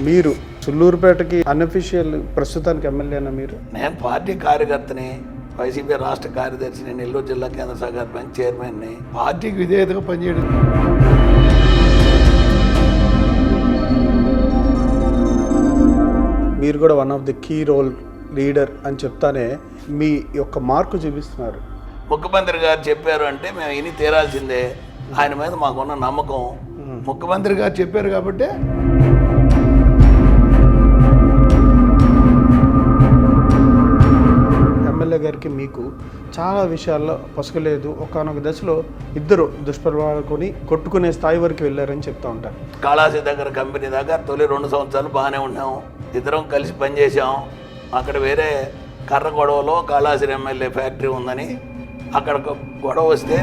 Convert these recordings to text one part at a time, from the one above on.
మీరు సుల్లూరుపేటకి అన్అఫీషియల్ ప్రస్తుతానికి ఎమ్మెల్యేనా మీరు? నేను పార్టీ కార్యకర్తని వైసీపీ రాష్ట్ర కార్యదర్శిని నెల్లూరు జిల్లా కేంద్ర సహకార బ్యాంక్ చైర్మన్ని పార్టీకి విధేయతగా పనిచేయడం. మీరు కూడా one of the key role leader అని చెప్తానే మీ యొక్క మార్కు చూపిస్తున్నారు. ముఖ్యమంత్రి గారు చెప్పారు అంటే మేము ఇని తీరాల్సిందే. ఆయన మీద మాకున్న నమ్మకం. ముఖ్యమంత్రి గారు చెప్పారు కాబట్టి ఎమ్మెల్యే గారికి మీకు చాలా విషయాల్లో పొసగలేదు. ఒకనొక దశలో ఇద్దరు దుష్ప్రభావాలని కొట్టుకునే స్థాయి వరకు వెళ్ళారని చెప్తా ఉంటారు కాళాసి దగ్గర కంపెనీ దాకా తొలి రెండు సంవత్సరాలు బాగానే ఉన్నాం. ఇద్దరం కలిసి పనిచేసాం అక్కడ వేరే కర్ర గొడవలో కాళాసి ఎమ్మెల్యే ఫ్యాక్టరీ ఉందని అక్కడ గొడవ వస్తే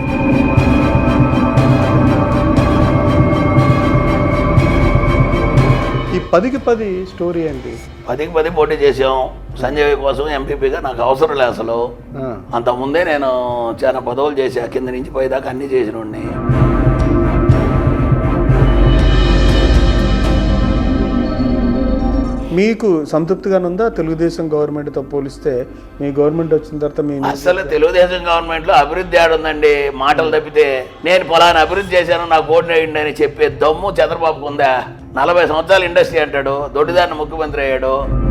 ఈ పదికి పది స్టోరీ ఏంటి? పదికి పది పోటీ చేసాం సంజయ్ కోసం ఎంపీపీగా నాకు అవసరం లేదు అసలు. అంతకుముందే నేను చాలా పదవులు చేసా కింద నుంచి పైదాకా అన్నీ చేసినోడిని. మీకు సంతృప్తిగానే ఉందా? తెలుగుదేశం గవర్నమెంట్తో పోలిస్తే మీ గవర్నమెంట్ వచ్చిన తర్వాత మీ అసలు తెలుగుదేశం గవర్నమెంట్లో అభివృద్ధి ఆడుందండి. మాటలు తప్పితే నేను పొలాన్ని అభివృద్ధి చేశాను నాకు ఓటు వేయండి అని చెప్పే దమ్ము చంద్రబాబుకు ఉందా? నలభై సంవత్సరాలు ఇండస్ట్రీ అంటాడు దొడ్డిదారిని ముఖ్యమంత్రి అయ్యాడు.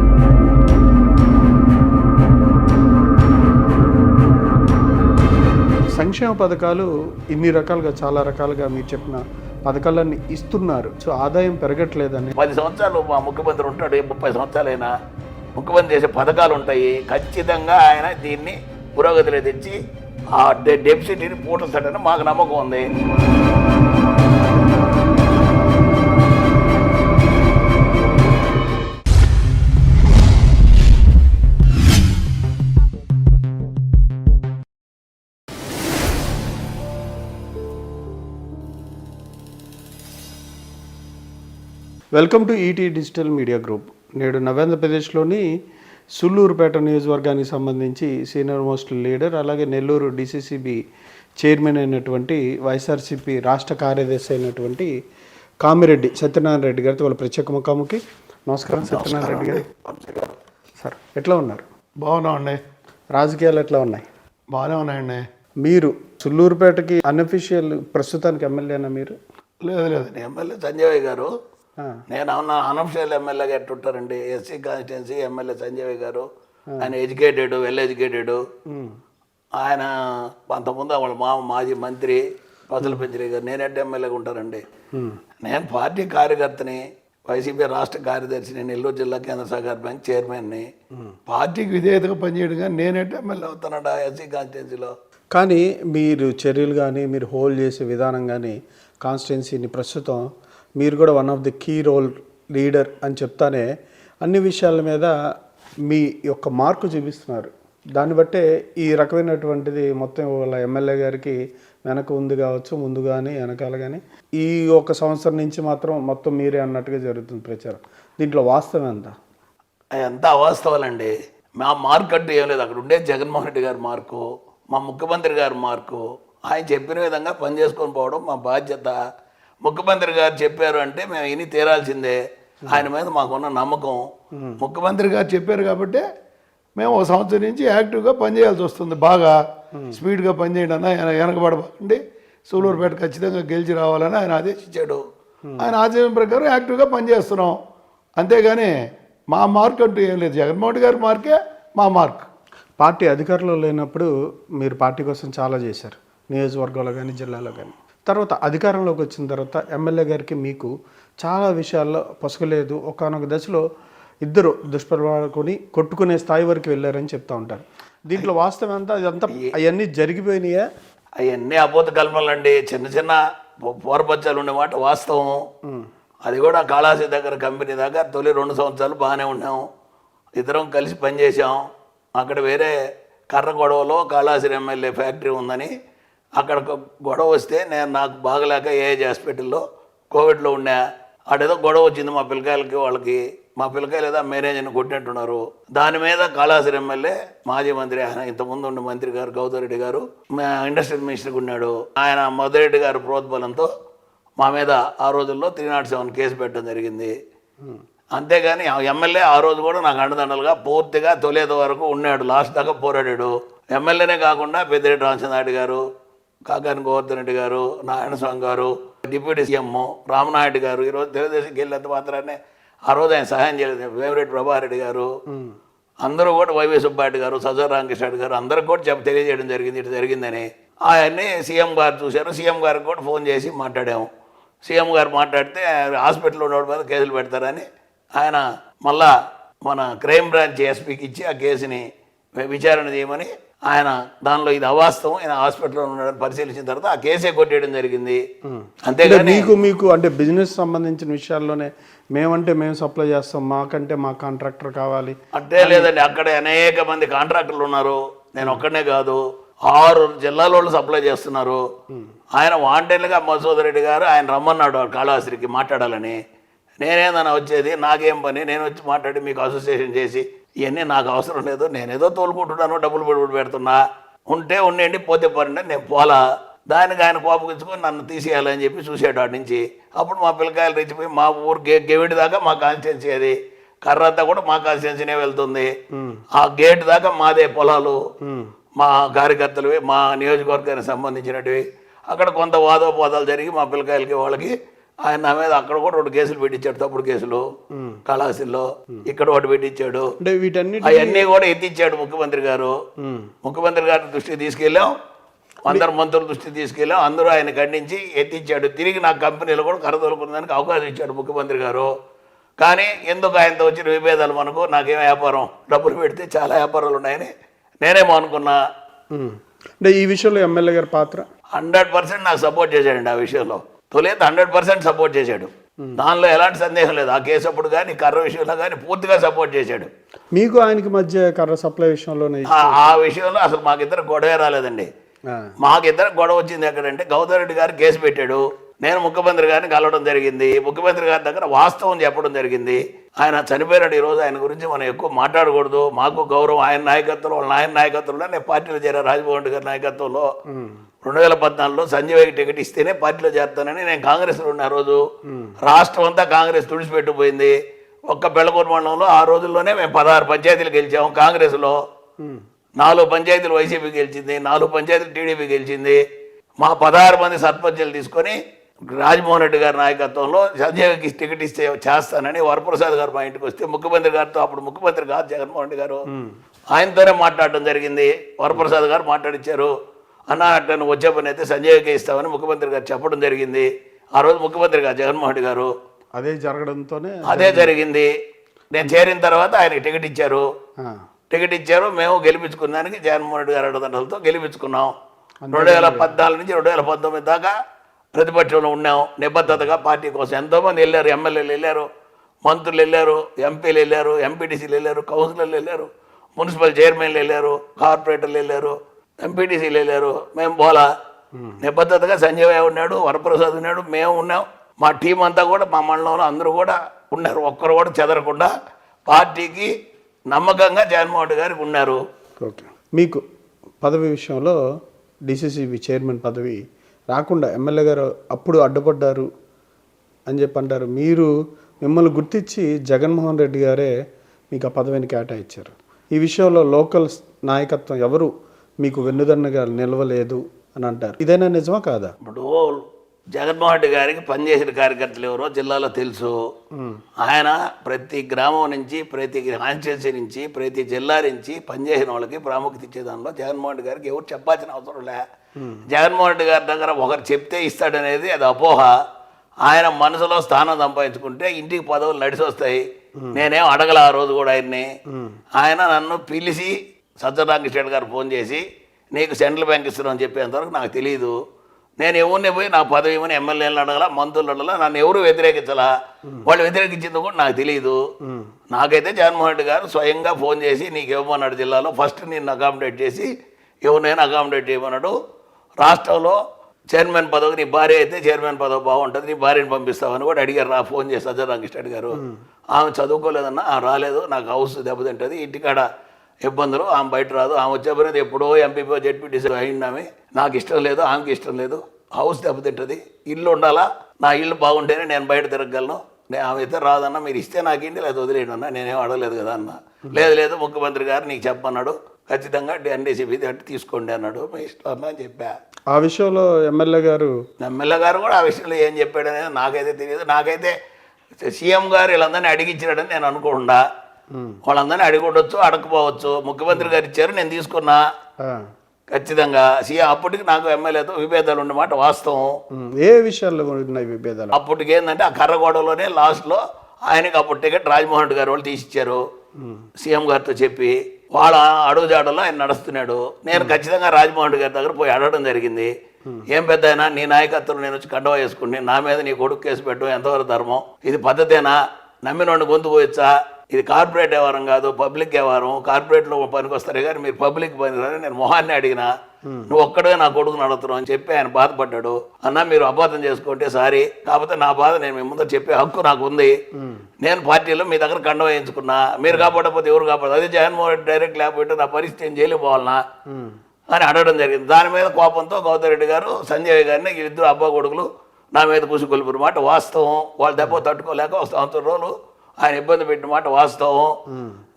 సంక్షేమ పథకాలు ఇన్ని రకాలుగా చాలా రకాలుగా మీరు చెప్పిన పథకాలన్నీ ఇస్తున్నారు. సో ఆదాయం పెరగట్లేదని. పది సంవత్సరాలు మా ముఖ్యమంత్రి ఉంటాడు ముప్పై సంవత్సరాలైనా. ముఖ్యమంత్రి చేసే పథకాలు ఉంటాయి. ఖచ్చితంగా ఆయన దీన్ని పురోగతిలో తెచ్చి ఆ డెబ్సిటీని డెఫిసిట్ని పూటస్తాడని మాకు నమ్మకం ఉంది. Welcome to ET digital media group నేడు నవేంద్రప్రదేశ్లోని సుల్లూరుపేట నియోజకవర్గానికి సంబంధించి సీనియర్ మోస్ట్ లీడర్ అలాగే నెల్లూరు డిసిసిబి చైర్మన్ అయినటువంటి వైఎస్ఆర్సిపి రాష్ట్ర కార్యదర్శి అయినటువంటి కామిరెడ్డి సత్యనారాయణ రెడ్డి గారితో వాళ్ళ ప్రత్యేక ముఖాముఖి. నమస్కారం సత్యనారాయణ రెడ్డి గారు. సార్ ఎట్లా ఉన్నారు? బాగున్నామండి రాజకీయాలు ఎట్లా ఉన్నాయి? బాగానే ఉన్నాయండి. మీరు సుల్లూరుపేటకి అన్అఫీషియల్ ప్రస్తుతానికి ఎమ్మెల్యేనా మీరు? లేదు లేదు ఎమ్మెల్యే సంజయ్ గారు. నేను అవునా అనఫిషియల్ ఎమ్మెల్యేగా ఎట్టుంటారండి? ఎస్సీ కాన్స్టిట్యున్సీ ఎమ్మెల్యే సంజయ్ గారు ఆయన ఎడ్యుకేటెడ్ వెల్ ఎడ్యుకేటెడ్. ఆయన అంతకుముందు వాళ్ళ మామ మాజీ మంత్రి పసల పెంచరి గారు. నేను ఎడ్డ ఎమ్మెల్యేగా ఉంటారండి. నేను పార్టీ కార్యకర్తని వైసీపీ రాష్ట్ర కార్యదర్శిని నెల్లూరు జిల్లా కేంద్ర సహకార బ్యాంక్ చైర్మన్ని పార్టీకి విధేయతగా పనిచేయడం కానీ నేనంటే ఎమ్మెల్యే అవుతానడా ఎస్సీ కాన్స్టిట్యున్సీలో కానీ మీరు చర్యలు కానీ మీరు హోల్డ్ చేసే విధానం కానీ కాన్స్టిట్యున్సీని ప్రస్తుతం మీరు కూడా one of the key role leader అని చెప్తానే అన్ని విషయాల మీద మీ యొక్క మార్కు చూపిస్తున్నారు. దాన్ని బట్టే ఈ రకమైనటువంటిది మొత్తం వాళ్ళ ఎమ్మెల్యే గారికి వెనక ఉంది కావచ్చు ముందు కానీ వెనకాల కానీ ఈ ఒక సంవత్సరం నుంచి మాత్రం మొత్తం మీరే అన్నట్టుగా జరుగుతుంది ప్రచారం. దీంట్లో వాస్తవం ఎంత? ఎంత అవాస్తవాలండి. మా మార్క్ అంటే ఏం లేదు. అక్కడ ఉండే జగన్మోహన్ రెడ్డి గారి మార్కు మా ముఖ్యమంత్రి గారి మార్కు ఆయన చెప్పిన విధంగా పనిచేసుకొని పోవడం మా బాధ్యత. ముఖ్యమంత్రి గారు చెప్పారు అంటే మేము ఇని తీరాల్సిందే. ఆయన మీద మాకున్న నమ్మకం. ముఖ్యమంత్రి గారు చెప్పారు కాబట్టి మేము ఒక సంవత్సరం నుంచి యాక్టివ్గా పనిచేయాల్సి వస్తుంది. బాగా స్పీడ్గా పనిచేయండి అన్న వెన- వెనకబడకండి. సూలూరుపేట ఖచ్చితంగా గెలిచి రావాలని ఆయన ఆదేశించాడు. ఆయన ఆదేశం ప్రకారం యాక్టివ్గా పనిచేస్తున్నాం అంతేగాని మా మార్క్ అంటూ ఏం లేదు. జగన్మోహన్ గారి మార్కే మా మార్క్. పార్టీ అధికారంలో లేనప్పుడు మీరు పార్టీ కోసం చాలా చేశారు. నియోజకవర్గంలో కానీ జిల్లాలో కానీ తర్వాత అధికారంలోకి వచ్చిన తర్వాత ఎమ్మెల్యే గారికి మీకు చాలా విషయాల్లో పొసగలేదు. ఒకనొక దశలో ఇద్దరు దుష్ప్రభావాలని కొట్టుకునే స్థాయి వరకు వెళ్ళారని చెప్తా ఉంటారు. దీంట్లో వాస్తవం అంతా అదంతా అవన్నీ జరిగిపోయినాయా? అవన్నీ అపోత కల్పనలండి చిన్న చిన్న పోరపచ్చాలు ఉండే మాట వాస్తవం అది కూడా కాళాసి దగ్గర కంపెనీ దాకా తొలి రెండు సంవత్సరాలు బాగానే ఉన్నాం ఇద్దరం కలిసి పనిచేసాం అక్కడ వేరే కర్ర గొడవలో కాళాసి ఎమ్మెల్యే ఫ్యాక్టరీ ఉందని అక్కడ గొడవ వస్తే నేను నాకు బాగలేక ఏఏజ్ హాస్పిటల్లో కోవిడ్లో ఉన్నా. ఆడేదో గొడవ వచ్చింది మా పిల్లకాయలకి వాళ్ళకి. మా పిల్లకాయలు ఏదో మేనేజర్ని కొట్టినట్టున్నారు. దాని మీద కాళాసి ఎమ్మెల్యే మాజీ మంత్రి ఆయన ఇంతకుముందు ఉన్న మంత్రి గారు గౌతరెడ్డి గారు మా ఇండస్ట్రియల్ మినిస్టర్గా ఉన్నాడు. ఆయన మధురెడ్డి గారు ప్రోద్బలంతో మా మీద ఆ రోజుల్లో త్రీ నాట్ సెవెన్ కేసు పెట్టడం జరిగింది. అంతేగాని ఎమ్మెల్యే ఆ రోజు కూడా నాకు అండదండలుగా పూర్తిగా తొలేదో వరకు ఉన్నాడు. లాస్ట్ దాకా పోరాడాడు. ఎమ్మెల్యేనే కాకుండా పెద్దిరెడ్డి రామచంద్రారెడ్డి గారు కాకాని గోవర్ధన్ రెడ్డి గారు నారాయణ స్వామి గారు డిప్యూటీ సీఎం రామనాయుడు గారు ఈరోజు తెలుగుదేశంకి వెళ్ళేంత మాత్రాన్ని ఆ రోజు ఆయన సహాయం చేయలేదు. వేమిరెడ్డి ప్రభారెడ్డి గారు అందరూ కూడా వైవి సుబ్బారెడ్డి గారు సజర్ రామకృష్ణ గారు అందరూ కూడా చెప్ప తెలియజేయడం జరిగింది ఇటు జరిగిందని. ఆయన్ని సీఎం గారు చూశారు. సీఎం గారికి కూడా ఫోన్ చేసి మాట్లాడాము. సీఎం గారు మాట్లాడితే హాస్పిటల్లో ఉన్నవాడి మీద కేసులు పెడతారని ఆయన మళ్ళా మన క్రైమ్ బ్రాంచ్ ఎస్పీకి ఇచ్చి ఆ కేసుని విచారణ చేయమని ఆయన దానిలో ఇది అవాస్తవం ఆయన హాస్పిటల్లో ఉన్నాడని పరిశీలించిన తర్వాత ఆ కేసే కొట్టేయడం జరిగింది. అంటే అంతేగాని మీకు మీకు అంటే బిజినెస్ సంబంధించిన విషయాల్లోనే మేమంటే మేము సప్లై చేస్తాం మాకంటే మా కాంట్రాక్టర్ కావాలి. అంటే లేదండి అక్కడ అనేక మంది కాంట్రాక్టర్లు ఉన్నారు. నేను ఒక్కడనే కాదు ఆరు జిల్లాల వాళ్ళు సప్లై చేస్తున్నారు. ఆయన వాంటెన్లుగా మసూద్ రెడ్డి గారు ఆయన రమ్మన్నాడు కాళహస్తికి మాట్లాడాలని. నేనేదన్నా వచ్చేది నాకేం పని నేను వచ్చి మాట్లాడి మీకు అసోసియేషన్ చేసి ఇవన్నీ నాకు అవసరం లేదు. నేనేదో తోలుకుంటున్నాను డబ్బులు పెట్టుబడి పెడుతున్నా. ఉంటే ఉండండి పోతే పరండి నేను పోలా. దానికి ఆయన కోపగించుకొని నన్ను తీసేయాలని చెప్పి చూసాడు ఆడి నుంచి. అప్పుడు మా పిల్లకాయలు రెచ్చిపోయి మా ఊరు గే గెవిడి దాకా మా కాన్స్టిట్యున్సీ అది. కర్రంతా కూడా మా కాన్స్టిట్యున్సీనే వెళ్తుంది. ఆ గేట్ దాకా మాదే పొలాలు. మా కార్యకర్తలవి మా నియోజకవర్గానికి సంబంధించినటివి. అక్కడ కొంత వాదోపాదాలు జరిగి మా పిల్లకాయలకి వాళ్ళకి ఆయన నా మీద అక్కడ కూడా రెండు కేసులు పెట్టించాడు తప్పుడు కేసులు కళాశీల్లో ఇక్కడ ఒకటి పెట్టించాడు. అవన్నీ కూడా ఎత్తిచ్చాడు ముఖ్యమంత్రి గారు. ముఖ్యమంత్రి గారి దృష్టికి తీసుకెళ్ళాం. అందరు మంత్రుల దృష్టికి తీసుకెళ్ళాం. అందరూ ఆయన ఖండించి ఎత్తిచ్చాడు తిరిగి నా కంపెనీలో కూడా కరదొలుకునేదానికి అవకాశం ఇచ్చాడు ముఖ్యమంత్రి గారు. కానీ ఎందుకు ఆయనతో వచ్చిన విభేదాలు మనకు? నాకేం వ్యాపారం? డబ్బులు పెడితే చాలా వ్యాపారాలు ఉన్నాయని నేనేమో అనుకున్నా. అంటే ఈ విషయంలో ఎమ్మెల్యే గారి పాత్ర? హండ్రెడ్ పర్సెంట్ నాకు సపోర్ట్ చేశాడండి ఆ విషయంలో. తొలిత హండ్రెడ్ పర్సెంట్ సపోర్ట్ చేశాడు. దానిలో ఎలాంటి సందేహం లేదు. ఆ కేసు అప్పుడు కానీ కర్ర విషయంలో కానీ పూర్తిగా సపోర్ట్ చేశాడు. మీకు ఆయనకి మధ్య కర్ర సప్లై విషయంలోనే ఆ- విషయంలో అసలు మాకిద్దరు గొడవే రాలేదండి. మాకిద్దరు గొడవ వచ్చింది ఎక్కడంటే గౌతమ్ రెడ్డి గారు కేసు పెట్టాడు. నేను ముఖ్యమంత్రి గారిని కలవడం జరిగింది. ముఖ్యమంత్రి గారి దగ్గర వాస్తవం చెప్పడం జరిగింది. ఆయన చనిపోయినాడు ఈ రోజు ఆయన గురించి మనం ఎక్కువ మాట్లాడకూడదు. మాకు గౌరవం. ఆయన నాయకత్వంలో ఆయన నాయకత్వంలో నేను పార్టీలో చేరా రాజమోహన్ రెడ్డి గారి నాయకత్వంలో. రెండు వేల పద్నాలుగులో సంజయ్కి టికెట్ ఇస్తేనే పార్టీలో చేస్తానని నేను కాంగ్రెస్లో ఉన్న రోజు రాష్ట్రం అంతా కాంగ్రెస్ తుడిచిపెట్టిపోయింది ఒక్క బెళ్ళకూరు మండలంలో ఆ రోజుల్లోనే మేము పదహారు పంచాయతీలు గెలిచాము కాంగ్రెస్లో నాలుగు పంచాయతీలు వైసీపీ గెలిచింది నాలుగు పంచాయతీలు టీడీపీ గెలిచింది. మా పదహారు మంది సర్పంచులు తీసుకొని రాజమోహన్ రెడ్డి గారి నాయకత్వంలో సంజయ్కి టికెట్ ఇస్తే చేస్తానని వరప్రసాద్ గారు మా ఇంటికి వస్తే ముఖ్యమంత్రి గారితో అప్పుడు ముఖ్యమంత్రి కాదు జగన్మోహన్ రెడ్డి గారు ఆయనతోనే మాట్లాడడం జరిగింది. వరప్రసాద్ గారు మాట్లాడించారు అన్న అట్లా నువ్వు వచ్చే పని అయితే సంజయ్కి ఇస్తామని ముఖ్యమంత్రి గారు చెప్పడం జరిగింది. ఆ రోజు ముఖ్యమంత్రి గారు జగన్మోహన్ రెడ్డి గారు అదే జరగడంతోనే అదే జరిగింది. నేను చేరిన తర్వాత ఆయనకి టికెట్ ఇచ్చారు. టికెట్ ఇచ్చారు. మేము గెలిపించుకున్నానికి జగన్మోహన్ రెడ్డి గారి అడ్డదండలతో గెలిపించుకున్నాం. రెండు వేల పద్నాలుగు నుంచి రెండు వేల పంతొమ్మిది దాకా ప్రతిపక్షంలో ఉన్నాం. నిబద్ధతగా పార్టీ కోసం ఎంతోమంది వెళ్ళారు. ఎమ్మెల్యేలు వెళ్ళారు. మంత్రులు వెళ్ళారు. ఎంపీలు వెళ్ళారు. ఎంపీటీసీలు వెళ్ళారు. కౌన్సిలర్లు వెళ్ళారు. మున్సిపల్ చైర్మన్లు వెళ్ళారు. కార్పొరేటర్లు వెళ్ళారు. ఎంపీటీసీలు వెళ్ళారు మేము. పోలా నిబద్ధతగా సంజయ్ ఉన్నాడు వరప్రసాద్ ఉన్నాడు మేము ఉన్నాం. మా టీం అంతా కూడా మా మండలంలో అందరూ కూడా ఉన్నారు. ఒక్కరు కూడా చెదరకుండా పార్టీకి నమ్మకంగా జగన్మోహన్ రెడ్డి గారికి ఉన్నారు. ఓకే. మీకు పదవి విషయంలో డిసిసిబి చైర్మన్ పదవి రాకుండా ఎమ్మెల్యే గారు అప్పుడు అడ్డుపడ్డారు అని చెప్పి అంటారు. మీరు మిమ్మల్ని గుర్తించి జగన్మోహన్ రెడ్డి గారే మీకు ఆ పదవిని కేటాయించారు. ఈ విషయంలో లోకల్ నాయకత్వం ఎవరు? మీకు వెన్నుదన్నగా నిలవలేదు అని అంటారు. ఇదైనా నిజమా కాదా? ఇప్పుడు జగన్మోహన్ రెడ్డి గారికి పనిచేసిన కార్యకర్తలు ఎవరో జిల్లాలో తెలుసు. ఆయన ప్రతి గ్రామం నుంచి ప్రతి కాన్స్టిట్యున్సీ నుంచి ప్రతి జిల్లా నుంచి పనిచేసిన వాళ్ళకి ప్రాముఖ్యత ఇచ్చే దానిలో జగన్మోహన్ రెడ్డి గారికి ఎవరు చెప్పాల్సిన అవసరం లే. జగన్మోహన్ రెడ్డి గారి దగ్గర ఒకరు చెప్తే ఇస్తాడనేది అది అపోహ. ఆయన మనసులో స్థానం సంపాదించుకుంటే ఇంటికి పదవులు నడిచి వస్తాయి నేనేం అడగల ఆ రోజు కూడా ఆయన్ని. ఆయన నన్ను పిలిచి సత్యరామకృష్ణ గారు ఫోన్ చేసి నీకు సెంట్రల్ బ్యాంక్ ఇస్తున్నాం అని చెప్పేంతవరకు నాకు తెలియదు నేను ఎవరిని పోయి నా పదవి ఇవ్వని ఎమ్మెల్యేలు అడగల మంత్రులు అడగల నన్ను ఎవరు వ్యతిరేకించలా? వాళ్ళు వ్యతిరేకించింది కూడా నాకు తెలియదు నాకైతే జగన్మోహన్ రెడ్డి గారు స్వయంగా ఫోన్ చేసి నీకు ఇవ్వమన్నాడు జిల్లాలో ఫస్ట్ నేను అకామిడేట్ చేసి ఎవరినైనా అకామిడేట్ చేయమన్నాడు. రాష్ట్రంలో చైర్మన్ పదవి నీ భార్య అయితే చైర్మన్ పదవి బాగుంటుంది నీ భార్యని పంపిస్తామని కూడా అడిగారు రా ఫోన్ చేసి సజ్జరామకృష్ణ గారు. ఆమె చదువుకోలేదన్నా "ఆ, రాలేదు నాకు హౌస్ దెబ్బతింటుంది ఇంటికాడ ఇబ్బందులు ఆమె బయట రాదు ఆమె వచ్చే పని ఎప్పుడో ఎంపీపీ జెడ్పీటీసీ అయింది ఆమె నాకు ఇష్టం లేదు ఆమెకి ఇష్టం లేదు. హౌస్ దెబ్బతింటుంది. ఇల్లు ఉండాలా? నా ఇల్లు బాగుంటేనే నేను బయట తిరగలను నేను ఆమె అయితే రాదన్న మీరు ఇస్తే నాకేంటి లేదా వదిలేయండి అన్న. నేనేం అడగలేదు కదా అన్న. లేదు లేదు ముఖ్యమంత్రి గారు నీకు చెప్పన్నాడు. ఖచ్చితంగా ఎన్డీసీపీ అంటే తీసుకోండి అన్నాడు. మీ ఇష్టం అన్న అని చెప్పా. ఆ విషయంలో ఎమ్మెల్యే గారు? ఎమ్మెల్యే గారు కూడా ఆ విషయంలో ఏం చెప్పాడనేది నాకైతే తెలియదు. నాకైతే సీఎం గారు వీళ్ళందరినీ అడిగిచ్చాడని నేను అనుకోకుండా వాళ్ళందరినీ అడిగి ఉండొచ్చు అడగకపోవచ్చు. ముఖ్యమంత్రి గారు ఇచ్చారు నేను తీసుకున్నా. ఖచ్చితంగా సీఎం అప్పటికి నాకు ఎమ్మెల్యేతో విభేదాలు ఉన్నమాట వాస్తవం. ఉమ్, ఏ విషయాల్లో ఉన్నాయి విభేదాలు? అప్పటికి ఏంటంటే ఆ కర్రగోడలోనే లాస్ట్లో ఆయనకి అప్పుడు టికెట్ రాజమోహన్ రెడ్డి గారు వాళ్ళు తీసిచ్చారు. సీఎం గారితో చెప్పి వాళ్ళ అడుగుజాడలో ఆయన నడుస్తున్నాడు. నేను ఖచ్చితంగా రాజమోహన్ రెడ్డి గారి దగ్గర పోయి అడగడం జరిగింది. ఏం పెద్ద అయినా నీ నాయకత్వం నేను వచ్చి కండవ వేసుకుని నా మీద నీ కొడుకు కేసు పెట్టడం ఎంతవరకు ధర్మం? ఇది పద్ధతేనా? నమ్మినోడిని గొంతు పోయొచ్చా? ఇది కార్పొరేట్ వ్యవహారం కాదు పబ్లిక్ వ్యవహారం. కార్పొరేట్లో పనికి వస్తారు కానీ మీరు పబ్లిక్ పని రాని నేను మొహాన్ని అడిగినా నువ్వు ఒక్కడే నా కొడుకు నడుతున్నావు అని చెప్పి ఆయన బాధపడ్డాడు. అన్న మీరు అపార్థం చేసుకుంటే సారీ. కాకపోతే నా బాధ నేను మీ ముందర చెప్పే హక్కు నాకు ఉంది. నేను పార్టీలో మీ దగ్గర కండ వేయించుకున్నా. మీరు కాపాడకపోతే ఎవరు కాపాడదు అదే జగన్మోహన్ రెడ్డి డైరెక్ట్ లేకపోతే నా పరిస్థితి ఏం జైలు పోవాలనా? అని అడగడం జరిగింది. దాని మీద కోపంతో గౌతమ్ రెడ్డి గారు సంజయ్ గారిని ఇద్దరు అబ్బా కొడుకులు నా మీద కుసుకొలిపిన మాట. వాస్తవం. వాళ్ళ దెబ్బ తట్టుకోలేక ఒక సంవత్సరం రోజులు ఆయన ఇబ్బంది పెట్టిన మాట వాస్తవం.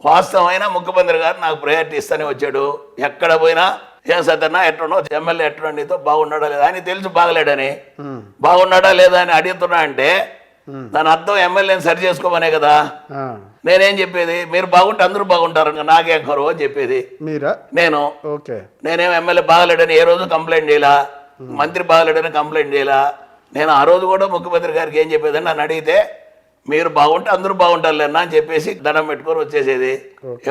వాస్తవమైన ముఖ్యమంత్రి గారు నాకు ప్రయారిటీ ఇస్తానే వచ్చాడు. ఎక్కడ పోయినా ఏం సత్యన్నా ఎట్లున్నో ఎమ్మెల్యే ఎట్లున్నా నీతో బాగున్నాడా లేదా? అని తెలుసు బాగలేడని. బాగున్నాడా లేదా అని అడుగుతున్నా అంటే దాని అర్థం ఎమ్మెల్యేని సరి చేసుకోమనే కదా. నేనేం చెప్పేది? మీరు బాగుంటే అందరూ బాగుంటారు ఇంకా నాకేం కరువు అని చెప్పేది. నేను. నేనేం ఎమ్మెల్యే బాగలేడని ఏ రోజు కంప్లైంట్ చేయలా. మంత్రి బాగలేడని కంప్లైంట్ చేయలా. నేను ఆ రోజు కూడా ముఖ్యమంత్రి గారికి ఏం చెప్పేదని నన్ను అడిగితే మీరు బాగుంటే అందరూ బాగుంటారులేనా అని చెప్పేసి దండం పెట్టుకొని వచ్చేసేది.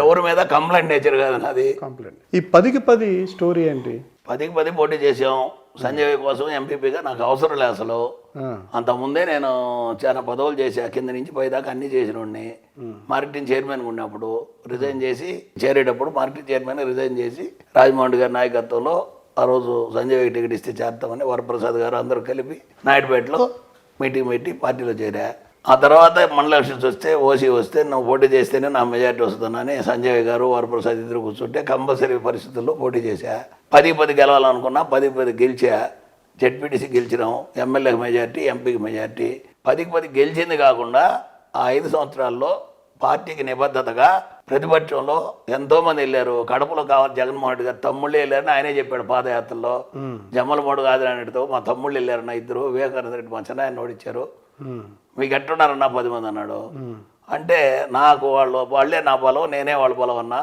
ఎవరి మీద కంప్లైంట్ నేచర్ కాదు నాది కంప్లైంట్. ఈ పదికి పది స్టోరీ ఏంటి? పదికి పది పోటీ చేసాం సంజయ్ కోసం ఎంపీపీగా నాకు అవసరం లేదు అసలు. అంతకుముందే నేను చాలా పదవులు చేసా కింద నుంచి పైదాకా అన్ని చేసినోడిని. మార్కెటింగ్ చైర్మన్ ఉన్నప్పుడు రిజైన్ చేసి చేరేటప్పుడు మార్కెటింగ్ చైర్మన్ రిజైన్ చేసి రాజమోహన్ రెడ్డి గారి నాయకత్వంలో ఆ రోజు సంజయ్ టికెట్ ఇస్తే చేస్తామని వరప్రసాద్ గారు అందరూ కలిపి నాయుడుపేటలో మీటింగ్ పెట్టి పార్టీలో చేరా. ఆ తర్వాత మండల ఎలక్షన్స్ వస్తే ఓసీ వస్తే నువ్వు పోటీ చేస్తేనే నా మెజార్టీ వస్తుందని సంజయ్ గారు వరప్రసాద్ ఇద్దరు కూర్చుంటే కంపల్సరీ పరిస్థితుల్లో పోటీ చేశా. పది పది గెలవాలనుకున్నా పది పది గెలిచా. జెడ్పీటీసీ గెలిచినాం ఎమ్మెల్యేకి మెజార్టీ ఎంపీకి మెజార్టీ. పదికి పది గెలిచింది కాకుండా ఆ ఐదు సంవత్సరాల్లో పార్టీకి నిబద్ధతగా ప్రతిపక్షంలో ఎంతో మంది వెళ్ళారు. కడపలో కావాలి జగన్మోహన్ రెడ్డి గారు తమ్ముళ్ళు వెళ్ళారని ఆయనే చెప్పాడు పాదయాత్రలో. జమ్మలమూడు ఆదిరానితో మా తమ్ముళ్ళు వెళ్ళారన్న ఇద్దరు వివేకానంద రెడ్డి మా చిన్న ఓడిచ్చారు మీకు ఎట్టున్నారన్నా పది మంది అన్నాడు. అంటే నాకు వాళ్ళు వాళ్ళే నా బలం నేనే వాళ్ళ బలం అన్నా.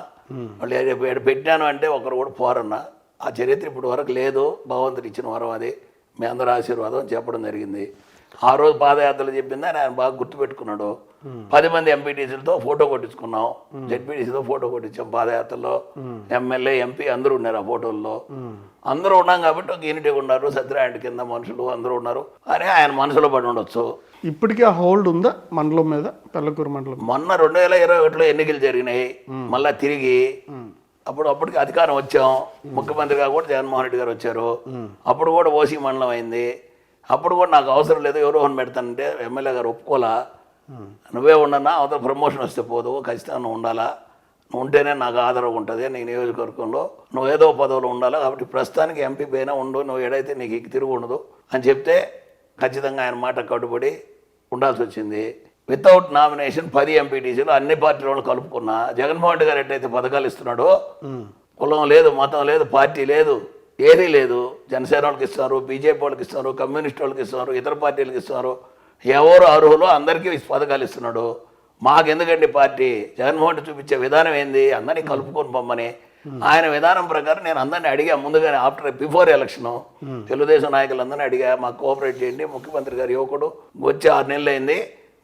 వాళ్ళు పెట్టాను అంటే ఒకరు కూడా పోరన్నా ఆ చరిత్ర ఇప్పుడు వరకు లేదు. భగవంతుడు ఇచ్చిన వరం అది. మీ అందరూ ఆశీర్వాదం చెప్పడం జరిగింది. ఆ రోజు పాదయాత్రలు చెప్పింది ఆయన బాగా గుర్తుపెట్టుకున్నాడు. పది మంది ఎంపీటీసీలతో ఫోటో కొట్టించుకున్నాం. జెడ్పీటీసీతో ఫోటో కొట్టించాం పాదయాత్రలో. ఎమ్మెల్యే ఎంపీ అందరూ ఉన్నారు ఆ ఫోటోల్లో. అందరూ ఉన్నాం కాబట్టి ఒక యూనిటీ ఉన్నారు. సత్యనారాయణ కింద మనుషులు అందరూ ఉన్నారు. అని ఆయన మనసులో పడి ఉండొచ్చు. ఇప్పటికీ ఆ హోల్డ్ ఉందా? మండలం మీద? పెళ్ళకూరు మండలం మొన్న రెండు వేల ఇరవై ఒకటిలో ఎన్నికలు జరిగినాయి. మళ్ళా తిరిగి అప్పుడు అప్పటికి అధికారం వచ్చాం. ముఖ్యమంత్రిగా కూడా జగన్మోహన్ రెడ్డి గారు వచ్చారు. అప్పుడు కూడా ఓసీ మండలం అయింది. అప్పుడు కూడా నాకు అవసరం లేదు ఎవరో ఒకరిని పెడతానంటే ఎమ్మెల్యే గారు ఒప్పుకోలా. నువ్వే ఉండన్నా అవతల ప్రమోషన్ వస్తే పోదు ఖచ్చితంగా నువ్వు ఉండాలా. నువ్వు ఉంటేనే నాకు ఆధారం ఉంటుంది నీ నియోజకవర్గంలో నువ్వు ఏదో పదవులు ఉండాలా. కాబట్టి ప్రస్తుతానికి ఎంపీ పైన ఉండు నువ్వు ఏడైతే నీకు ఇక తిరుగు ఉండదు అని చెప్తే ఖచ్చితంగా ఆయన మాట కట్టుబడి ఉండాల్సి వచ్చింది. వితౌట్ నామినేషన్ పది ఎంపీటీసీలు అన్ని పార్టీల వాళ్ళు కలుపుకున్నా జగన్మోహన్ రెడ్డి గారు ఎట్టయితే పథకాలు ఇస్తున్నాడో కులం లేదు మతం లేదు పార్టీ లేదు ఏదీ లేదు. జనసేన వాళ్ళకి ఇస్తున్నారు బీజేపీ వాళ్ళకి ఇస్తున్నారు కమ్యూనిస్ట్ వాళ్ళకి ఇస్తున్నారు ఇతర పార్టీలకు ఇస్తున్నారు. ఎవరు అర్హులో అందరికీ పథకాలు ఇస్తున్నాడు. మాకెందుకండి పార్టీ? జగన్మోహన్ రెడ్డి చూపించే విధానం ఏంది? అందరినీ కలుపుకొని పొమ్మని. ఆయన విధానం ప్రకారం నేను అందరినీ అడిగా ముందుగానే ఆఫ్టర్ బిఫోర్ ఎలక్షన్. తెలుగుదేశం నాయకులందరినీ అడిగా మాకు కోఆపరేట్ చేయండి ముఖ్యమంత్రి గారు యువకుడు వచ్చి ఆరు నెలలు అయింది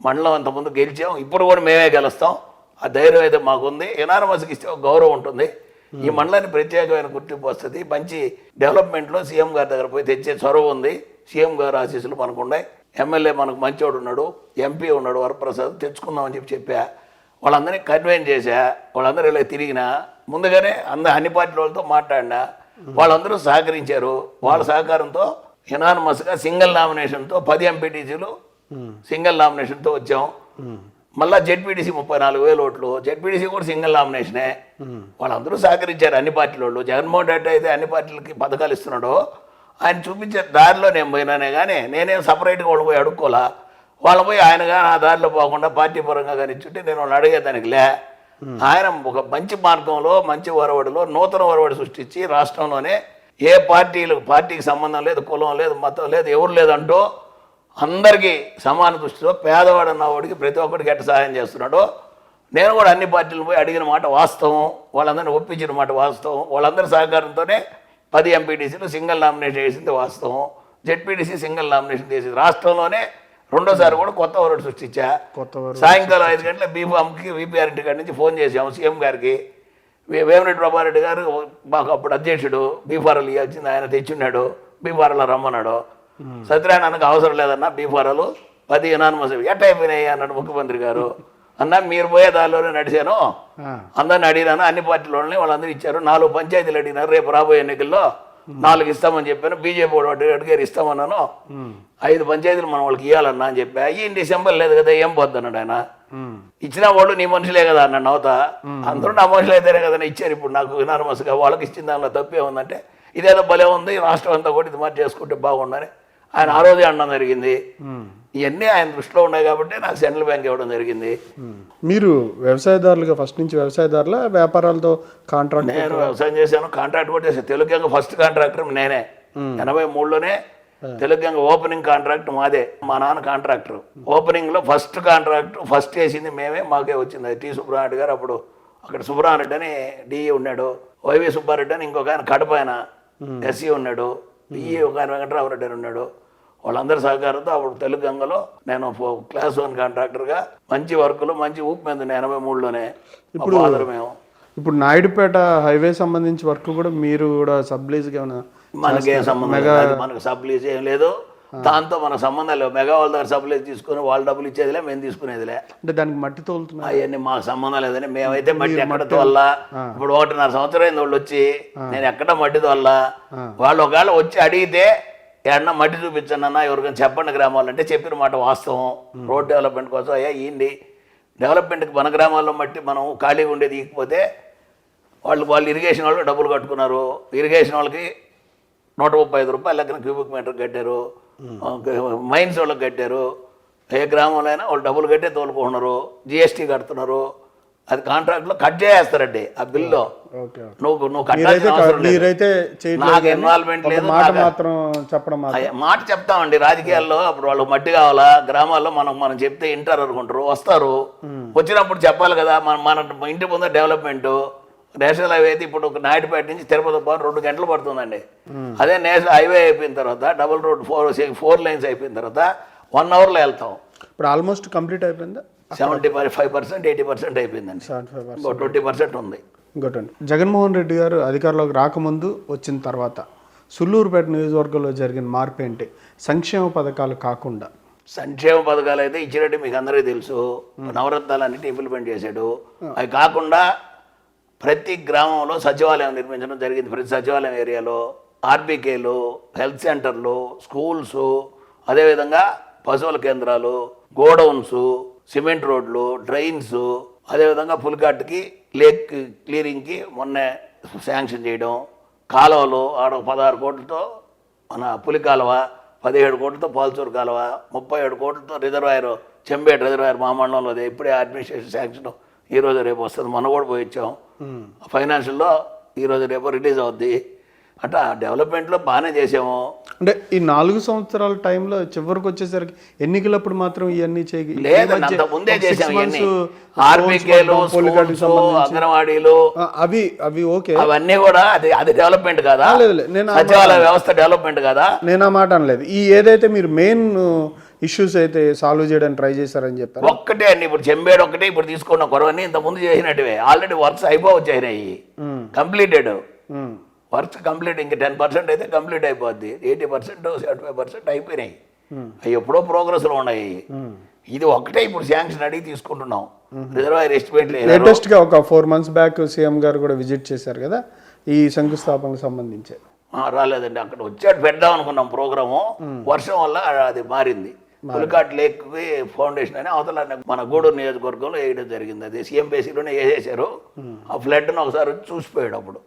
మండలం అంత ముందు గెలిచాం ఇప్పుడు కూడా మేమే గెలుస్తాం. ఆ ధైర్యం అయితే మాకుంది. ఎనారమస్కి ఇస్తే ఒక గౌరవం ఉంటుంది. ఈ మండలానికి ప్రత్యేకమైన గుర్తింపు వస్తుంది. మంచి డెవలప్మెంట్లో సీఎం గారి దగ్గర పోయి తెచ్చే చొరవ ఉంది. సీఎం గారు ఆశీస్సులు మనకు ఉన్నాయి ఎమ్మెల్యే మనకు మంచోడు ఉన్నాడు. ఎంపీ ఉన్నాడు. వరప్రసాద్ తెచ్చుకుందామని చెప్పి చెప్పా. వాళ్ళందరినీ కన్వెన్స్ చేశా. వాళ్ళందరూ ఇలా తిరిగినా. ముందుగానే అందరు అన్ని పార్టీల వాళ్ళతో మాట్లాడినా. వాళ్ళందరూ సహకరించారు. వాళ్ళ సహకారంతో ఎనానమస్గా సింగిల్ నామినేషన్తో పది ఎంపీటీసీలు సింగిల్ నామినేషన్తో వచ్చాం. మళ్ళా జెడ్పీటీసీ ముప్పై నాలుగు వేల ఓట్లు జెడ్పీటీసీ కూడా సింగిల్ నామినేషనే. వాళ్ళందరూ సహకరించారు అన్ని పార్టీల వాళ్ళు జగన్మోహన్ రెడ్డి అయితే అన్ని పార్టీలకి పథకాలు ఇస్తున్నాడో ఆయన చూపించే దారిలో నేను పోయినానే కానీ నేనేం సపరేట్గా వాళ్ళు పోయి అడుక్కోలా? వాళ్ళు పోయి ఆయనగా ఆ దారిలో పోకుండా పార్టీ పరంగా కానీ ఇచ్చుంటే నేను వాళ్ళు అడిగేదానికి లే. ఆయన ఒక మంచి మార్గంలో మంచి ఒరవడిలో నూతన ఒరవడి సృష్టించి రాష్ట్రంలోనే ఏ పార్టీలు పార్టీకి సంబంధం లేదు కులం లేదు మతం లేదు ఎవరు లేదంటూ అందరికీ సమాన దృష్టిలో పేదవాడు అన్నవాడికి ప్రతి ఒక్కడికి ఎట్ట సహాయం చేస్తున్నాడో? నేను కూడా అన్ని పార్టీలు పోయి అడిగిన మాట వాస్తవం వాళ్ళందరినీ ఒప్పించిన మాట వాస్తవం వాళ్ళందరి సహకారంతోనే పది ఎంపీటీసీలు సింగిల్ నామినేషన్ చేసింది వాస్తవం జెడ్పీటీసీ సింగిల్ నామినేషన్ చేసింది రాష్ట్రంలోనే రెండోసారి కూడా కొత్త ఓరడు సృష్టించా. సాయంకాలం ఐదు గంటల బీఫామ్కి వీపీఆర్ ఇంటి కాడి నుంచి ఫోన్ చేసాము సీఎం గారికి. వేమిరెడ్డి ప్రభారెడ్డి గారు మాకు అప్పుడు అధ్యక్షుడు బీఫారాలు ఇవ్వాల్సింది ఆయన తెచ్చున్నాడు బీఫారాలు రమ్మన్నాడు. సత్యనారాయణకు అవసరం లేదన్నా బీఫారాలు పది ఎనానమస్ ఎట్ట అయిపోయినాయి అన్నాడు ముఖ్యమంత్రి గారు. అన్న మీరు పోయే దారిలోనే నడిచాను. అందరిని అడిగినాను అన్ని పార్టీలోనే వాళ్ళందరూ ఇచ్చారు. నాలుగు పంచాయతీలు అడిగినారు. రేపు రాబోయే ఎన్నికల్లో నాలుగు ఇస్తామని చెప్పాను. బీజేపీ వాడు అడిగారు ఇస్తామన్నాను. ఐదు పంచాయతీలు మనం వాళ్ళకి ఇవ్వాలన్నా అని చెప్పా. ఈ డిసెంబర్ లేదు కదా ఏం పోద్ది అన్నాడు ఆయన. ఇచ్చిన వాళ్ళు నీ మనుషులే కదా అన్నాడు నవ్వుతా అందరూ నా మనుషులు అయితేనే కదా ఇచ్చారు ఇప్పుడు నాకు వినారమస్గా వాళ్ళకి ఇచ్చిన దానిలో తప్పే ఉందంటే ఇదేదో భలే ఉంది రాష్ట్రం అంతా కూడా ఇది మరి చేసుకుంటే బాగుండని ఆయన ఆ రోజే అనడం జరిగింది. ఇవన్నీ ఆయన దృష్టిలో ఉన్నాయి కాబట్టి నాకు సెంట్రల్ బ్యాంక్ ఇవ్వడం జరిగింది. మీరు వ్యవసాయదారులుగా ఫస్ట్ నుంచి వ్యవసాయదారుల వ్యాపారాలతో కాంట్రాక్ట్ నేను వ్యవసాయం చేశాను కాంట్రాక్ట్ కూడా చేశాను. తెలుగు గంగ ఫస్ట్ కాంట్రాక్టర్ నేనే. ఎనభై మూడులోనే తెలుగు గంగ ఓపెనింగ్ కాంట్రాక్ట్ మాదే. మా నాన్న కాంట్రాక్టర్. ఓపెనింగ్లో ఫస్ట్ కాంట్రాక్ట్ ఫస్ట్ వేసింది మేమే మాకే వచ్చింది. టి సుబ్రహ్మణ్య గారు అప్పుడు అక్కడ సుబ్రహ్మణ్యుడు అని డిఈ ఉన్నాడు. వైవి సుబ్బారెడ్డి అని ఇంకొక ఆయన కడప ఆయన ఎస్సీ ఉన్నాడు. డిఈ ఒక ఆయన వెంకటరామరెడ్డి అని ఉన్నాడు. వాళ్ళందరి సహకారంతో అప్పుడు తెలుగు గంగలో నేను క్లాస్ వన్ కాంట్రాక్టర్గా మంచి వర్కులు మంచి ఊపు మీద. ఎనభై మూడులోనే ఇప్పుడు మేము. ఇప్పుడు నాయుడుపేట హైవే సంబంధించి వర్క్ కూడా మీరు కూడా సబ్లీజ్గా మనకి సంబంధం లేదు. మనకు సప్లీస్ ఏం లేదు. దాంతో మనకు సంబంధం లేదు. మెగా వాళ్ళ దగ్గర సప్లై తీసుకుని వాళ్ళు డబ్బులు ఇచ్చేదిలే మేము తీసుకునేదిలే. అంటే దానికి మట్టి తోలుతున్నారు? అవన్నీ మాకు సంబంధం లేదని మేమైతే మట్టి ఎక్కడ తోల్ల? ఇప్పుడు ఒకటిన్నర సంవత్సరం అయింది వాళ్ళు వచ్చి. నేను ఎక్కడ మట్టి తోల్ల? వాళ్ళు ఒకవేళ వచ్చి అడిగితే ఏమన్నా మట్టి చూపించండి అన్న ఎవరికైనా చెప్పండి గ్రామాలు అంటే చెప్పిన మాట వాస్తవం. రోడ్ డెవలప్మెంట్ కోసం అయ్యా ఇయ్యండి డెవలప్మెంట్కి మన గ్రామాల్లో మట్టి మనం ఖాళీగా ఉండేది ఇకపోతే వాళ్ళు వాళ్ళు ఇరిగేషన్ వాళ్ళు డబ్బులు కట్టుకున్నారు. ఇరిగేషన్ వాళ్ళకి నూట ముప్పై ఐదు రూపాయలు లెక్కన క్యూబిక్ మీటర్ కట్టారు. మైన్స్ వాళ్ళకి కట్టారు. ఏ గ్రామంలో అయినా వాళ్ళు డబ్బులు కట్టే తోలుకుంటున్నారు. జిఎస్టీ కడుతున్నారు. అది కాంట్రాక్ట్లో కట్ చేసేస్తారండి ఆ బిల్లో. నువ్వు నువ్వు నాకు ఇన్వాల్వ్మెంట్ లేదు మాట చెప్తామండి రాజకీయాల్లో. అప్పుడు వాళ్ళు మట్టి కావాలా? గ్రామాల్లో మనం మనం చెప్తే ఇంటారు అనుకుంటారు వస్తారు. వచ్చినప్పుడు చెప్పాలి కదా మన మన ఇంటి ముందు డెవలప్మెంట్ నేషనల్ హైవే అయితే ఇప్పుడు ఒక నాయుడుపేట నుంచి తిరుపతి పోవాలి రెండు గంటలు పడుతుందండి. అదే నేషనల్ హైవే అయిపోయిన తర్వాత double road four four lines అయిపోయిన తర్వాత వన్ అవర్లో వెళ్తాం. ఇప్పుడు ఆల్మోస్ట్ కంప్లీట్ అయిపోయిందా? Seventy five percent eighty percent అయిపోయిందండి. ఇంకో ట్వంటీ పర్సెంట్ ఉంది. ఇంకోటండి. జగన్మోహన్ రెడ్డి గారు అధికారంలోకి రాకముందు వచ్చిన తర్వాత సుల్లూరుపేట నియోజకవర్గంలో జరిగిన మార్పు ఏంటి? సంక్షేమ పథకాలు కాకుండా. సంక్షేమ పథకాలు అయితే ఇచ్చినట్టు మీకు అందరికీ తెలుసు. నవరత్నాలన్నిటి ఇంప్లిమెంట్ చేశాడు. అవి కాకుండా ప్రతి గ్రామంలో సచివాలయం నిర్మించడం జరిగింది. ప్రతి సచివాలయం ఏరియాలో ఆర్బీకేలు హెల్త్ సెంటర్లు స్కూల్స్ అదేవిధంగా పశువుల కేంద్రాలు గోడౌన్స్ సిమెంట్ రోడ్లు డ్రైన్స్ అదేవిధంగా పులికాట్కి లేక్ క్లియరింగ్కి మొన్నే శాంక్షన్ చేయడం కాలువలు ఆడ పదహారు కోట్లతో మన పులి కాలువ పదిహేడు కోట్లతో పాల్చూరు కాలువ ముప్పై ఏడు కోట్లతో రిజర్వాయర్ చెంబేట రిజర్వాయర్ మా మండలంలో ఇప్పుడే అడ్మినిస్ట్రేషన్ శాంక్షన్ ఈ రోజు రేపు వస్తుంది. మొన్న కూడా పోయి ఇచ్చాం ఫైనాన్షియల్లో ఈ రోజు రేపు రిలీజ్ అవుద్ది. అట్లా డెవలప్మెంట్లో బాగానే చేసాము. అంటే ఈ నాలుగు సంవత్సరాల టైంలో చివరికి వచ్చేసరికి ఎన్నికలప్పుడు మాత్రం ఇవన్నీ అంగన్వాడీలు. అవి అవి ఓకే. అవన్నీ కూడా అది అది డెవలప్మెంట్ కాదా? నేను సచివాలయ వ్యవస్థ డెవలప్మెంట్ కాదా? నేను ఆ మాట అనలేదు. ఈ ఏదైతే మీరు మెయిన్ ఇష్యూస్ అయితే సాల్వ్ చేయడానికి ట్రై చేశారని చెప్పారు. ఒక్కటే అండి ఇప్పుడు చెంబేడు ఒక్కటే ఇప్పుడు తీసుకున్న కొరవని ఇంత ముందు చేసినట్టువే. ఆల్రెడీ వర్క్స్ అయిపోవచ్చాయి కంప్లీటెడ్ ఉమ్. వర్క్స్ కంప్లీట్ ఇంక టెన్ పర్సెంట్ అయితే కంప్లీట్ అయిపోద్ది. Eighty percent seventy five percent అయిపోయినాయి. అవి ఎప్పుడో ప్రోగ్రెస్లో ఉన్నాయి. ఇది ఒక్కటే ఇప్పుడు శాంక్షన్ అడిగి తీసుకుంటున్నాం. రిజర్వాయర్ ఎస్టిమేట్ లేదు లేటెస్ట్గా ఒక ఫోర్ మంత్స్ బ్యాక్ సీఎం గారు కూడా విజిట్ చేశారు కదా ఈ శంకుస్థాపనకు సంబంధించి. రాలేదండి. అక్కడ వచ్చాడు పెడదాం అనుకున్నాం ప్రోగ్రాము. వర్షం వల్ల అది మారింది. పులికాట్ లేక్ ఫౌండేషన్ అని అవతల మన గూడూరు నియోజకవర్గంలో వేయడం జరిగింది. అది సీఎం బేసిక్లోనే వేసేసారు ఆ ఫ్లడ్ను ఒకసారి చూసిపోయాడు అప్పుడు.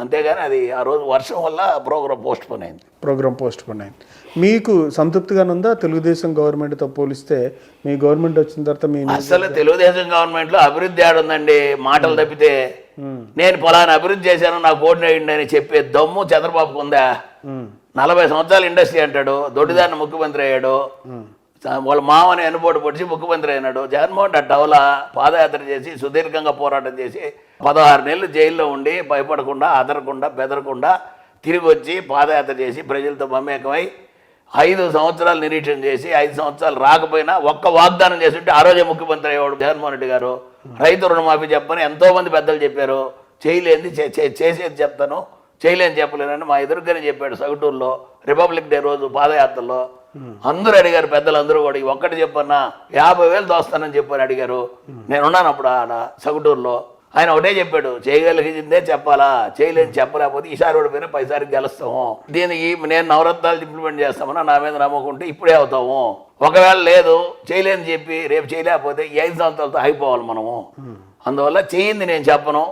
అంతేగాని అది ఆ రోజు వర్షం వల్ల ప్రోగ్రామ్ పోస్ట్ పోన్ అయింది. ప్రోగ్రామ్ పోస్ట్ పోన్ అయింది. మీకు సంతృప్తిగానే ఉందా? తెలుగుదేశం గవర్నమెంట్తో పోలిస్తే మీ గవర్నమెంట్ వచ్చిన తర్వాత మీ అసలు తెలుగుదేశం గవర్నమెంట్లో అభివృద్ధి ఆడుందండి. మాటలు తప్పితే నేను పొలాన్ని అభివృద్ధి చేశాను నాకు ఓటు వేయండి అని చెప్పే దమ్ము చంద్రబాబుకు ఉందా. నలభై సంవత్సరాలు ఇండస్ట్రీ అంటాడు దొడ్డిదాన్ని ముఖ్యమంత్రి అయ్యాడు. వాళ్ళ మామని ఎనుబోటు పొడిచి ముఖ్యమంత్రి అయినాడు. జగన్మోహన్ రెడ్డి పాదయాత్ర చేసి సుదీర్ఘంగా పోరాటం చేసి పదహారు నెలలు జైల్లో ఉండి భయపడకుండా అదరకుండా బెదరకుండా తిరిగి వచ్చి పాదయాత్ర చేసి ప్రజలతో మమేకమై ఐదు సంవత్సరాలు నిరీక్షణ చేసి ఐదు సంవత్సరాలు రాకపోయినా ఒక్క వాగ్దానం చేస్తుంటే ఆ రోజే ముఖ్యమంత్రి అయ్యేవాడు జగన్మోహన్ రెడ్డి గారు. రైతు రుణమాఫీ చెప్పని ఎంతోమంది పెద్దలు చెప్పారు. చేయలేంది చే- చేసేది చెప్తాను. చేయలేని చెప్పలేనని మా ఎదురుగానే చెప్పాడు సగటూరులో. రిపబ్లిక్ డే రోజు పాదయాత్రలో. అందరూ అడిగారు పెద్దలు అందరూ కూడా ఒక్కటి చెప్పన్నా యాభై వేలు దోస్తానని చెప్పని అడిగారు. నేనున్నాను అప్పుడు ఆడ సగటూరులో. ఆయన ఒకటే చెప్పాడు చేయగలిగిందే చెప్పాలా చేయలేని చెప్పలేకపోతే ఈసారి ఓడిపోయినా పైసారికి గెలుస్తాము. దీనికి నేను నవరత్నాలు ఇంప్లిమెంట్ చేస్తామన్నా నా మీద నమ్మకుంటే ఇప్పుడే అవుతాము. ఒకవేళ లేదు చేయలేని చెప్పి రేపు చేయలేకపోతే ఐదు సంవత్సరాలతో అయిపోవాలి మనము. అందువల్ల చేయింది నేను చెప్పను.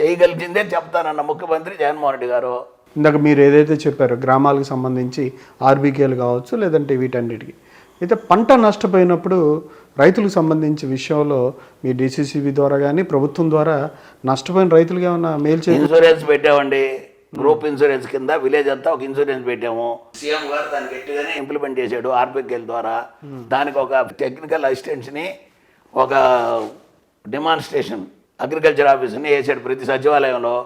చేయగలిగిందే చెప్తానన్న ముఖ్యమంత్రి జగన్మోహన్ రెడ్డి గారు. ఇందాక మీరు ఏదైతే చెప్పారో గ్రామాలకు సంబంధించి ఆర్బీకేలు కావచ్చు లేదంటే వీటన్నిటికి. అయితే పంట నష్టపోయినప్పుడు రైతులకు సంబంధించి విషయంలో మీ డిసిసిబి ద్వారా కానీ ప్రభుత్వం ద్వారా నష్టపోయిన రైతులకు ఏమైనా మేలు చే ఇన్సూరెన్స్ పెట్టామండి. గ్రూప్ ఇన్సూరెన్స్ కింద విలేజ్ అంతా ఒక ఇన్సూరెన్స్ పెట్టాము. సీఎం గారు దాన్ని గట్టిగానే ఇంప్లిమెంట్ చేశాడు ఆర్పికెల్ ద్వారా. దానికి ఒక టెక్నికల్ అసిస్టెంట్స్ని ఒక డిమాన్స్ట్రేషన్ అగ్రికల్చర్ ఆఫీస్ని వేసాడు ప్రతి సచివాలయంలో.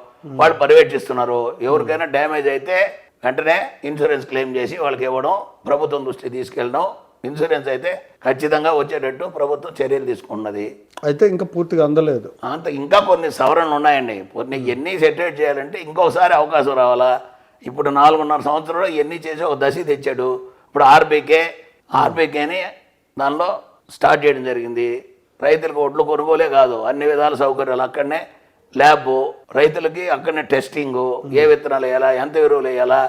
వాళ్ళు పర్యవేక్షిస్తున్నారు ఎవరికైనా డ్యామేజ్ అయితే వెంటనే ఇన్సూరెన్స్ క్లెయిమ్ చేసి వాళ్ళకి ఇవ్వడం ప్రభుత్వం దృష్టికి తీసుకెళ్ళడం ఇన్సూరెన్స్ అయితే ఖచ్చితంగా వచ్చేటట్టు ప్రభుత్వం చర్యలు తీసుకున్నది అయితే ఇంకా పూర్తిగా అందలేదు. అంత ఇంకా కొన్ని సవరణలు ఉన్నాయండి. కొన్ని ఎన్ని సెటిల్ చేయాలంటే ఇంకొకసారి అవకాశం రావాలా? ఇప్పుడు నాలుగున్నర సంవత్సరంలో ఎన్ని చేసి ఒక దశ తెచ్చాడు? ఇప్పుడు ఆర్బీకే ఆర్బీకేని దానిలో స్టార్ట్ చేయడం జరిగింది. రైతులకు ఒడ్లు కొనుగోలే కాదు. అన్ని విధాల సౌకర్యాలు అక్కడనే ల్యాబ్ రైతులకి అక్కడనే టెస్టింగు ఏ విత్తనాలు వేయాలా ఎంత ఎరువులు వేయాలా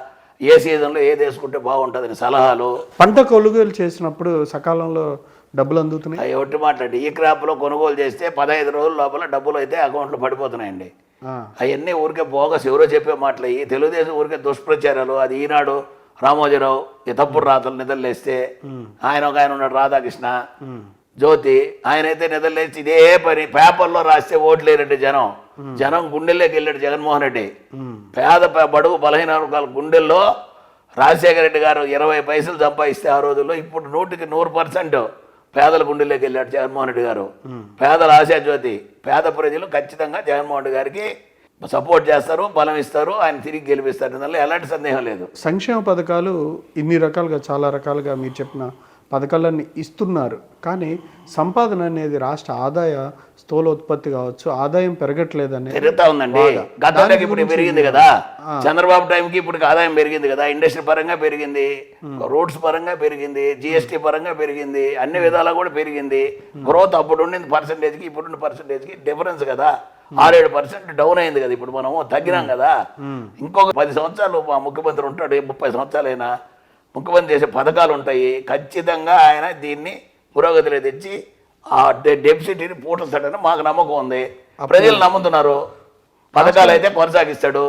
ఏ సీజన్లో ఏది వేసుకుంటే బాగుంటుందని సలహాలు. పంట కొనుగోలు చేసినప్పుడు సకాలంలో డబ్బులు అందుతున్నాయి? ఒట్టి మాట్లాడి ఈ క్రాప్లో కొనుగోలు చేస్తే పదహైదు రోజుల లోపల డబ్బులు అయితే అకౌంట్లో పడిపోతున్నాయండి. అవన్నీ ఊరికే బోగస్ ఎవరో చెప్పే మాటలు. ఈ తెలుగుదేశం ఊరికే దుష్ప్రచారాలు. అది ఈనాడు రామోజీరావు ఈ తప్పుడు రాతలు నిద్రలేస్తే ఆయన ఒక ఆయన ఉన్నాడు రాధాకృష్ణ జ్యోతి ఆయన అయితే నిద్రలేసి ఇదే పని పేపర్లో రాస్తే ఓట్లేరంటే జనం. జనం గుండెల్లోకి వెళ్ళాడు జగన్మోహన్ రెడ్డి. పేద బడుగు బలహీన వర్గాల గుండెల్లో రాజశేఖర రెడ్డి గారు ఇరవై పైసలు సంపాదిస్తే ఆ రోజుల్లో ఇప్పుడు నూటికి నూరు పర్సెంట్ పేదల గుండెల్లోకి వెళ్ళాడు జగన్మోహన్ రెడ్డి గారు. పేదల ఆశాజ్యోతి పేద ప్రజలు ఖచ్చితంగా జగన్మోహన్ రెడ్డి గారికి సపోర్ట్ చేస్తారు బలం ఇస్తారు ఆయన తిరిగి గెలిపిస్తారు. ఎలాంటి సందేహం లేదు. సంక్షేమ పథకాలు ఇన్ని రకాలుగా చాలా రకాలుగా మీరు చెప్పిన పథకాలన్నీ ఇస్తున్నారు. కానీ సంపాదన అనేది రాష్ట్ర ఆదాయ స్థూలోత్పత్తి కావచ్చు ఆదాయం పెరగట్లేదనే పెరుగుతా ఉందండి. గతంలోకి ఇప్పుడు పెరిగింది కదా. చంద్రబాబు టైంకి ఇప్పుడు ఆదాయం పెరిగింది కదా. ఇండస్ట్రీ పరంగా పెరిగింది. రోడ్స్ పరంగా పెరిగింది. జిఎస్టీ పరంగా పెరిగింది. అన్ని విధాలా కూడా పెరిగింది. గ్రోత్ అప్పుడు ఉండింది పర్సంటేజ్కి ఇప్పుడు పర్సంటేజ్కి డిఫరెన్స్ కదా. ఆరేడు పర్సెంట్ డౌన్ అయింది కదా. ఇప్పుడు మనము తగ్గినాం కదా. ఇంకొక పది సంవత్సరాలు మా ముఖ్యమంత్రి ఉంటాడు. ముప్పై సంవత్సరాలైనా. ముఖ్యమంత్రి చేసే పథకాలు ఉంటాయి. ఖచ్చితంగా ఆయన దీన్ని పురోగతిలో తెచ్చి ఆ డెఫిసిట్ని పూటస్తాడని మాకు నమ్మకం ఉంది. ప్రజలు నమ్ముతున్నారు. పథకాలు అయితే కొనసాగిస్తాడు.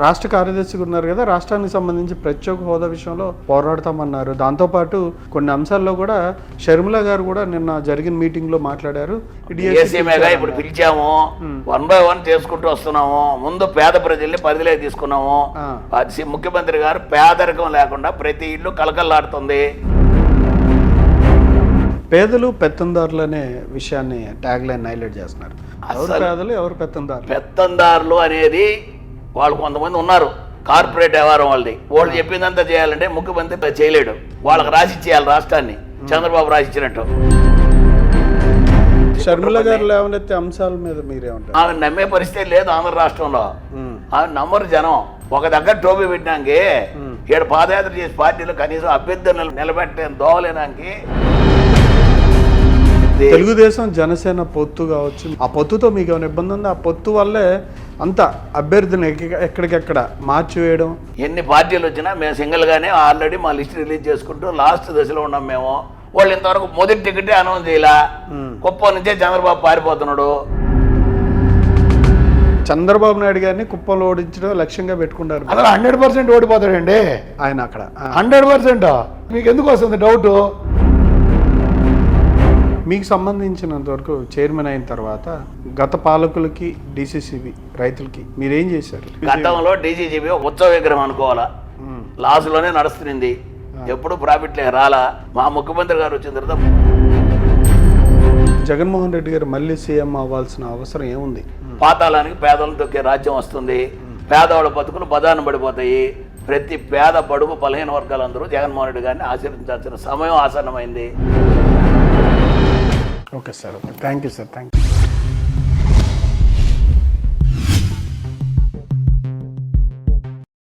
రాష్ట్ర కార్యదర్శిగా ఉన్నారు కదా రాష్ట్రానికి సంబంధించి ప్రత్యేక హోదా విషయంలో పోరాడతామన్నారు. దాంతోపాటు కొన్ని అంశాల్లో కూడా షర్మిల గారు కూడా నిన్న జరిగిన మీటింగ్లో మాట్లాడారు. DSC ఏసీమేగా ఇప్పుడు పిలిచాము. వన్ బై వన్ చేసుకుంటూ వస్తున్నాము. ముందు పేద ప్రజల్ని పరిధిలోకి తీసుకున్నాము. ముఖ్యమంత్రి గారు పేదరికం లేకుండా ప్రతి ఇల్లు కలకల్లాడుతుంది పేదలు పెత్తందారులు అనే విషయాన్ని ట్యాగ్ లైన్ హైలైట్ చేస్తున్నారు. ఎవరు అసలు- పేదలు ఎవరు పెత్తందారులు? పెత్తందారులు అనేది వాళ్ళు కొంతమంది ఉన్నారు. కార్పొరేట్ వ్యవహారం వాళ్ళది. వాళ్ళు చెప్పిందంతా చేయాలంటే ముఖ్యమంత్రి చేయలేడు. వాళ్ళకి రాసి ఇచ్చేయాలి రాష్ట్రాన్ని. చంద్రబాబు రాసి ఇచ్చినట్టు షర్మిల గారు లేవనెత్తే అంశాల మీద మీరేమంటారు? ఆమె నమ్మే పరిస్థితి లేదు ఆంధ్ర రాష్ట్రంలో. ఆమె నమ్మరు జనం. ఒక దగ్గర టోపీ పెట్టినాకి ఈడ పాదయాత్ర చేసి పార్టీలో కనీసం అభ్యర్థులను నిలబెట్టే దోవలేనాకి. తెలుగుదేశం జనసేన పొత్తు కావచ్చు. ఆ పొత్తుతో మీకు ఏమైనా ఇబ్బంది ఉందా ఆ పొత్తు వల్లే అంత అభ్యర్థిని ఎక్క- ఎక్కడికెక్కడ మార్చివేయడం ఎన్ని పార్టీలు వచ్చినా మేము సింగిల్గానే ఆల్రెడీ మా లిస్ట్ రిలీజ్ చేసుకుంటూ లాస్ట్ దశలో ఉన్నాం మేము. వాళ్ళు ఇంతవరకు మొదటి టికెటే అనౌన్స్ చేయలా. కుప్పం నుంచే చంద్రబాబు పారిపోతున్నాడు. చంద్రబాబు నాయుడు గారిని కుప్పంలో ఓడించడం లక్ష్యంగా పెట్టుకున్నారు అసలు హండ్రెడ్ పర్సెంట్ ఓడిపోతాడండి? ఆయన అక్కడ. Hundred percent? మీకు ఎందుకు వస్తుంది డౌట్? మీకు సంబంధించినంత వరకు చైర్మన్ అయిన తర్వాత గత పాలకులకి డిసిసిబి రైతులకి మీరేం చేశారు? గతంలో డీజీజీబీ ఉత్సవ విగ్రహం అనుకోవాలా? లాస్లోనే నడుస్తుంది. ఎప్పుడు ప్రాఫిట్ లే రాలా? మా ముఖ్యమంత్రి గారు వచ్చిన తర్వాత జగన్మోహన్ రెడ్డి గారు మళ్ళీ సీఎం అవ్వాల్సిన అవసరం ఏముంది? పాతాళానికి పేదలను తొక్కే రాజ్యం వస్తుంది. పేదవాళ్ళ బతుకులు బదాన పడిపోతాయి. ప్రతి పేద బడుగు బలహీన వర్గాలందరూ జగన్మోహన్ రెడ్డి గారిని ఆశీర్వదించాల్సిన సమయం ఆసన్నమైంది. Okay sir thank you sir thank